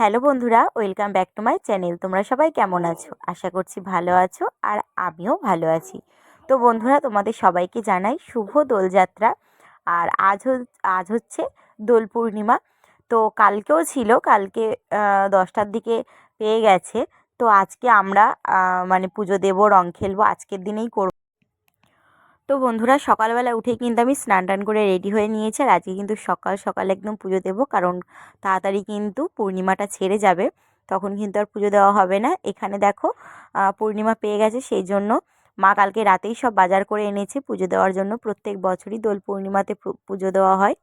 Hello বন্ধুরা, welcome back to my channel. তোমরা সবাই কেমন আছো? আশা করছি ভালো আছো আর আমিও ভালো আছি। তো বন্ধুরা, তোমাদের সবাইকে জানাই শুভ দোলযাত্রা। আর আজ আজ হচ্ছে দোল পূর্ণিমা। তো কালকেও ছিল, কালকে দশটার দিকে পেয়ে গেছে। তো আজকে আমরা মানে পুজো দেবো, রং খেলব। আজকের দিনেই করব। তো বন্ধুরা সকালবেলা উঠেই কিন্তু আমি স্নান টান করে রেডি হয়ে নিয়েছি আর আজকে কিন্তু সকাল সকাল একদম পুজো দেবো। কারণ তাড়াতাড়ি কিন্তু পূর্ণিমাটা ছেড়ে যাবে, তখন কিন্তু আর পুজো দেওয়া হবে না। এখানে দেখো পূর্ণিমা পেয়ে গেছে সেই জন্য মা কালকে রাতেই সব বাজার করে এনেছে। পুজো দেওয়ার জন্য প্রত্যেক বছরই দোল পূর্ণিমাতে পুজো দেওয়া হয়।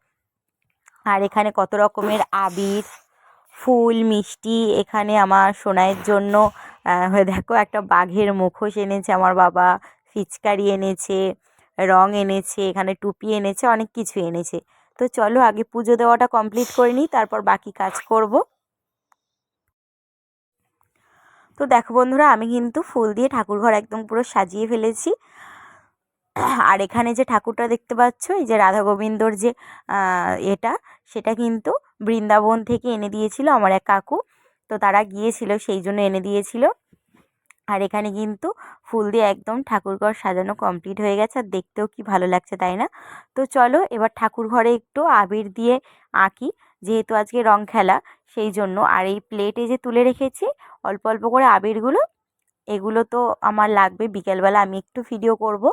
আর এখানে কত রকমের আবির, ফুল, মিষ্টি এখানে আমার সোনাইয়ের জন্য দেখো একটা বাঘের মুখোশ এনেছে, আমার বাবা ফিচকারি এনেছে। রং এনেছে, এখানে টুপি এনেছে, অনেক কিছু এনেছে। তো চলো আগে পুজো দেওয়াটা কমপ্লিট করে নিই, তারপর বাকি কাজ করব। তো দেখো বন্ধুরা, আমি কিন্তু ফুল দিয়ে ঠাকুর ঘর একদম পুরো সাজিয়ে ফেলেছি। আর এখানে যে ঠাকুরটা দেখতে পাচ্ছ, এই যে রাধা গোবিন্দর যে এটা, সেটা কিন্তু বৃন্দাবন থেকে এনে দিয়েছিল আমার এক কাকু। তো তারা গিয়েছিল, সেই জন্য এনে দিয়েছিল। আর এখানে কিন্তু ফুল দিয়ে একদম ঠাকুরঘর সাজানো কমপ্লিট হয়ে গেছে। আর দেখতেও কি ভালো লাগছে, তাই না? তো চলো এবার ঠাকুর ঘরে একটু আবির দিয়ে আঁকি, যেহেতু আজকে রং খেলা, সেই জন্য। আর এই প্লেটে যে তুলে রেখেছি, অল্প অল্প করে আবিরগুলো, এগুলো তো আমার লাগবে। বিকেলবেলা আমি একটু ভিডিও করব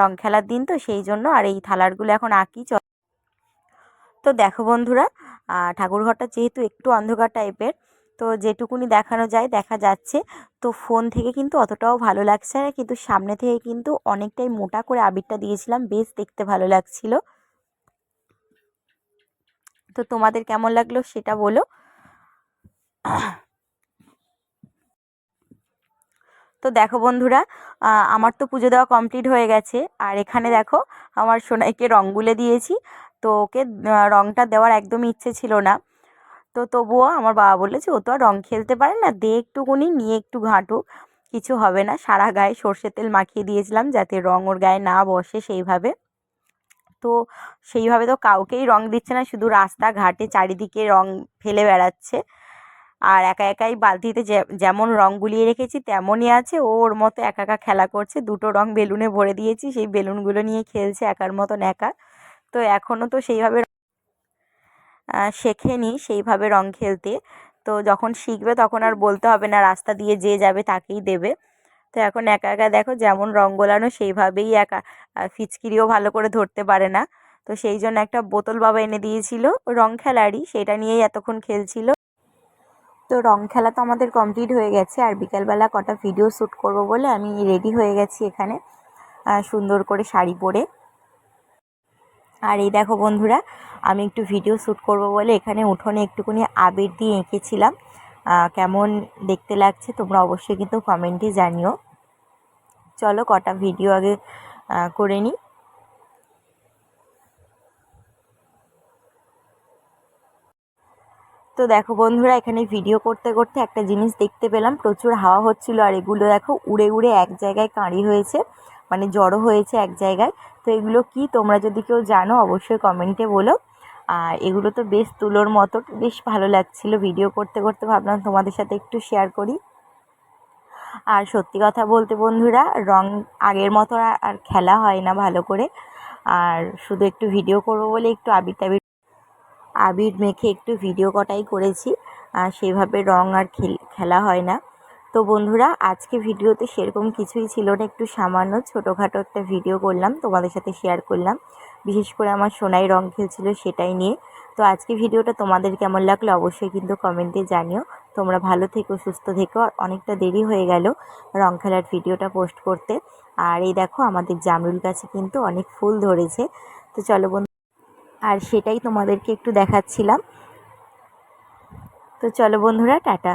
রং খেলার দিন তো, সেই জন্য। আর এই থালারগুলো এখন আঁকি চ তো দেখো বন্ধুরা ঠাকুরঘরটা যেহেতু একটু অন্ধকার টাইপের তো যেটুকুনি দেখানো যায় দেখা যাচ্ছে। তো ফোন থেকে কিন্তু অতটাও ভালো লাগছে না। কিন্তু সামনে থেকে কিন্তু অনেকটাই মোটা করে আবিরটা দিয়েছিলাম। বেশ দেখতে ভালো লাগছিল। তো তোমাদের কেমন লাগল সেটা বলো। তো দেখো বন্ধুরা আমার তো পুজো দেওয়া কমপ্লিট হয়ে গেছে। আর এখানে দেখো, আমার সোনাইকে রং গুলে দিয়েছি। তো ওকে রংটা দেওয়ার একদম ইচ্ছে ছিল না। তো তবুও আমার বাবা বলেছে, ও তো আর রং খেলতে পারে না, দে একটুকুনি, নিয়ে একটু ঘাঁটুক কিছু হবে না। সারা গায়ে সর্ষের তেল মাখিয়ে দিয়েছিলাম যাতে রং ওর গায়ে না বসে সেইভাবে। তো সেইভাবে তো কাউকেই রং দিচ্ছে না, শুধু রাস্তাঘাটে চারিদিকে রং ফেলে বেড়াচ্ছে। আর একা একাই বালতিতে যেমন রং গুলিয়ে রেখেছি, তেমনই আছে। ও ওর মতো একা একা খেলা করছে, দুটো রং বেলুনে ভরে দিয়েছি, সেই বেলুনগুলো নিয়ে খেলছে একার মতন একা। তো এখনও তো সেইভাবে শেখেনি সেইভাবে রং খেলতে। তো যখন শিখবে তখন আর বলতে হবে না, রাস্তা দিয়ে যে যাবে তাকেই দেবে। তো এখন একা একা দেখো যেমন রং গোলানো সেইভাবেই একা ফিচকিরিও ভালো করে ধরতে পারে না। তো সেই জন্য একটা বোতল বাবা এনে দিয়েছিল, রং খেলারই, সেটা নিয়েই এতক্ষণ খেলছিল। তো রং খেলা তো আমাদের কমপ্লিট হয়ে গেছে, আর বিকালবেলা কটা ভিডিও শ্যুট করব বলে আমি রেডি হয়ে গেছি এখানে। সুন্দর করে শাড়ি পরে। আর এই দেখো বন্ধুরা, আমি একটু ভিডিও শ্যুট করব বলে এখানে উঠোনে একটুখানি আবির দিয়ে এঁকেছিলাম। কেমন দেখতে লাগছে তোমরা অবশ্যই কিন্তু কমেন্টে জানিও। চলো কটা ভিডিও আগে করে নিই। তো দেখো বন্ধুরা, এখানে ভিডিও করতে করতে একটা জিনিস দেখতে পেলাম। প্রচুর হাওয়া হচ্ছিল আর এগুলো দেখো উড়ে উড়ে এক জায়গায় কাঁড়ি হয়েছে। মানে জড়ো হয়েছে এক জায়গায়। তো এগুলো কি তোমরা যদি কেউ জানো, অবশ্যই কমেন্টে বলো। আর এগুলো তো বেশ তুলোর মতো, বেশ ভালো লাগছিল ভিডিও করতে করতে। ভাবলাম তোমাদের সাথে একটু শেয়ার করি। আর সত্যি কথা বলতে বন্ধুরা, রং আগের মতো আর খেলা হয় না ভালো করে। আর শুধু একটু ভিডিও করব বলে একটু আবির টাবির আবির মেখে একটু ভিডিও কটাই করেছি। আর সেভাবে রং আর খেলা হয় না। তো বন্ধুরা, আজকে ভিডিওতে সেরকম কিছুই ছিল না। একটু সামান্য ছোটোখাটো একটা ভিডিও করলাম, তোমাদের সাথে শেয়ার করলাম। বিশেষ করে আমার সোনাই রং খেলছিল সেটাই নিয়ে। তো আজকে ভিডিওটা তোমাদের কেমন লাগল অবশ্যই কিন্তু কমেন্টে জানিও। তোমরা ভালো থেকো, সুস্থ থেকো। আর অনেকটা দেরি হয়ে গেল রং খেলার ভিডিওটা পোস্ট করতে। আর এই দেখো, আমাদের জামরুল গাছে কিন্তু অনেক ফুল ধরেছে। তো চলো বন্ধু, আর সেটাই তোমাদেরকে একটু দেখাচ্ছিলাম। তো চলো বন্ধুরা, টাটা।